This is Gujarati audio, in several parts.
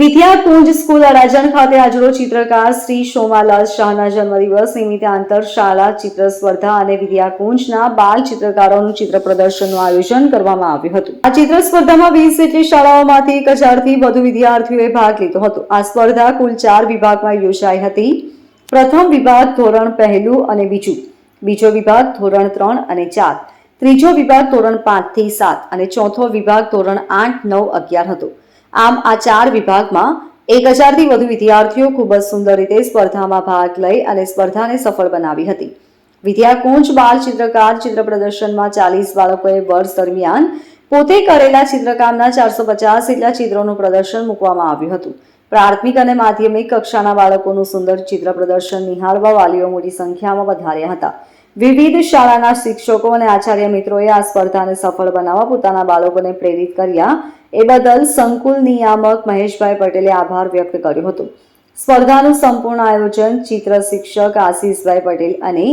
વિદ્યાકુંજ સ્કૂલ અડાજણ ખાતે આજરોજ ચિત્રકાર શ્રી સોમાલાલ શાહના જન્મદિવસ નિમિત્તે આંતર શાળા ચિત્ર સ્પર્ધા અને વિદ્યાકુંજના બાલ ચિત્રકારોનું ચિત્ર પ્રદર્શનનું આયોજન કરવામાં આવ્યું હતું. આ ચિત્ર સ્પર્ધામાં વીસ જેટલી શાળાઓમાંથી એક હજારથી વધુ વિદ્યાર્થીઓએ ભાગ લીધો હતો. આ સ્પર્ધા કુલ ચાર વિભાગમાં યોજાઈ હતી. પ્રથમ વિભાગ ધોરણ પહેલું અને બીજું, બીજો વિભાગ ધોરણ ત્રણ અને ચાર, ત્રીજો વિભાગ ધોરણ પાંચથી સાત અને ચોથો વિભાગ ધોરણ આઠ, નવ, અગિયાર હતો. આમ આ ચાર વિભાગમાં એક હજારથી વધુ વિદ્યાર્થીઓ ખૂબ જ સુંદર રીતે સ્પર્ધામાં ભાગ લઈ અને સ્પર્ધાને સફળ બનાવી હતી. વિદ્યાકુંજ બાળ ચિત્રકાર ચિત્ર પ્રદર્શનમાં ચાલીસ બાળકોએ વર્ષ દરમિયાન પોતે કરેલા ચિત્રકામના ચારસો પચાસ જેટલા ચિત્રોનું પ્રદર્શન મૂકવામાં આવ્યું હતું. પ્રાથમિક અને માધ્યમિક કક્ષાના બાળકોનું સુંદર ચિત્ર પ્રદર્શન નિહાળવા વાલીઓ મોટી સંખ્યામાં વધાર્યા હતા. વિવિધ શાળાના શિક્ષકો અને આચાર્ય મિત્રોએ આ સ્પર્ધાને સફળ બનાવવા પોતાના બાળકોને પ્રેરિત કર્યા. એ બદલ સંકુલ નિયામક મહેશભાઈ પટેલે આભાર વ્યક્ત કર્યો હતો. સ્પર્ધાનું સંપૂર્ણ આયોજન ચિત્ર શિક્ષક આશીષભાઈ પટેલ અને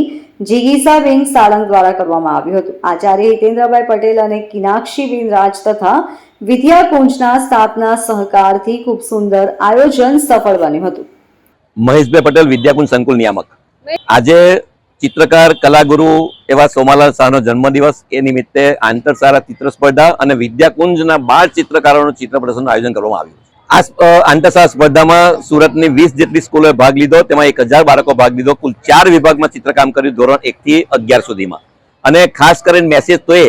જીગીસાબેન સાળંગ દ્વારા કરવામાં આવ્યું હતું. આચાર્ય હિતેન્દ્રભાઈ પટેલ અને કિનાક્ષીબેન રાજ તથા વિદ્યાકુંજના સ્થાપના સહકારથી ખૂબ સુંદર આયોજન સફળ બન્યું હતું. મહેશભાઈ પટેલ વિદ્યાકુંજ સંકુલ નિયામક. આજે ચિત્રકાર કલાગુરુ એવા સોમાલાલ શાહનો જન્મદિવસ એ નિમિત્તે આંતર શાળા ચિત્ર સ્પર્ધા અને વિદ્યાકુંજના બાળ ચિત્રકારોનું ચિત્ર પ્રદર્શનનું આયોજન કરવામાં આવ્યું આ સ્પ- અ, આંતર શાળા સ્પર્ધામાં સુરતની વીસ જેટલી સ્કૂલોએ ભાગ લીધો તેમાં એક હજાર બાળકો ભાગ લીધો કુલ ચાર વિભાગમાં ચિત્રકામ કર્યું ધોરણ એકથી અગિયાર સુધીમાં. અને ખાસ કરીને મેસેજ તો એ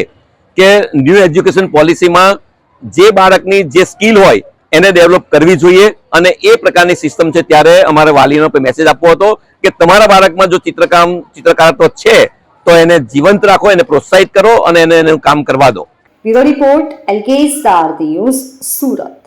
કે ન્યૂ એજ્યુકેશન પોલિસીમાં જે બાળકની જે સ્કિલ હોય એને ડેવલપ કરવી જોઈએ અને એ પ્રકારની સિસ્ટમ છે ત્યારે અમારે વાલીનો મેસેજ આપવો હતો કે તમારા બાળકમાં જો ચિત્રકામ ચિત્રકારત્વ છે, તો એને જીવંત રાખો, એને પ્રોત્સાહિત કરો અને એને એનું કામ કરવા દો. રિપોર્ટ સુરત.